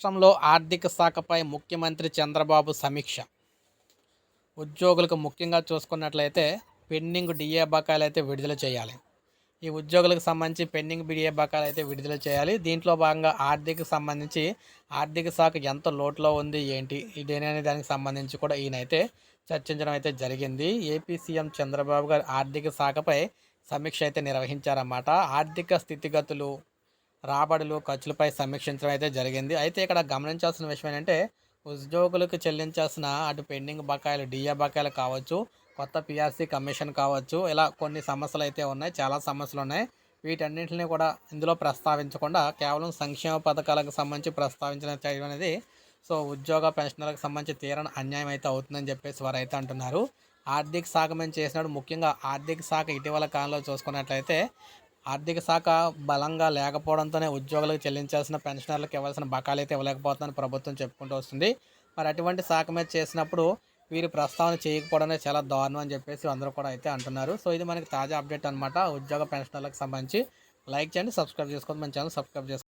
రాష్ట్రంలో ఆర్థిక శాఖపై ముఖ్యమంత్రి చంద్రబాబు సమీక్ష. ఉద్యోగులకు ముఖ్యంగా చూసుకున్నట్లయితే పెండింగ్ డిఏ బకాయిలు అయితే విడుదల చేయాలి. ఈ ఉద్యోగులకు సంబంధించి పెండింగ్ డిఏ బకాయిలు అయితే విడుదల చేయాలి. దీంట్లో భాగంగా ఆర్థిక సంబంధించి ఆర్థిక శాఖ ఎంత లోటులో ఉంది ఏంటి ఇదేననే దానికి సంబంధించి కూడా ఈయనైతే చర్చించడం అయితే జరిగింది. ఏపీ సీఎం చంద్రబాబు గారు ఆర్థిక శాఖపై సమీక్ష అయితే నిర్వహించారన్నమాట. ఆర్థిక స్థితిగతులు రాబడులు ఖర్చులపై సమీక్షించడం అయితే జరిగింది. అయితే ఇక్కడ గమనించాల్సిన విషయం ఏంటంటే ఉద్యోగులకు చెల్లించాల్సిన అటు పెండింగ్ బకాయిలు డిఏ బకాయిలు కావచ్చు కొత్త పిఆర్సీ కమిషన్ కావచ్చు ఇలా కొన్ని సమస్యలు అయితే ఉన్నాయి చాలా సమస్యలు ఉన్నాయి. వీటన్నింటిని కూడా ఇందులో ప్రస్తావించకుండా కేవలం సంక్షేమ పథకాలకు సంబంధించి ప్రస్తావించిన చేయడం అనేది సో ఉద్యోగ పెన్షనర్లకు సంబంధించి తీరని అన్యాయం అయితే అవుతుందని చెప్పేసి వారు అయితే అంటున్నారు. ఆర్థిక శాఖ మేము చేసినప్పుడు ముఖ్యంగా ఆర్థిక శాఖ ఇటీవల కాలంలో చూసుకున్నట్లయితే ఆర్థిక శాఖ బలంగా లేకపోవడంతోనే ఉద్యోగులకు చెల్లించాల్సిన పెన్షనర్లకు ఇవ్వాల్సిన బకాలు అయితే ఇవ్వలేకపోతుందని ప్రభుత్వం చెప్పుకుంటూ వస్తుంది. మరి అటువంటి శాఖ మీద చేసినప్పుడు వీరు ప్రస్తావన చేయకపోవడం చాలా దారుణం అని చెప్పేసి అందరూ కూడా అయితే అంటున్నారు. సో ఇది మనకి తాజా అప్డేట్ అనమాట ఉద్యోగ పెన్షనర్లకు సంబంధించి లైక్ చేయండి సబ్స్క్రైబ్ చేసుకోండి. మన ఛానల్ సబ్స్క్రైబ్ చేసుకోండి.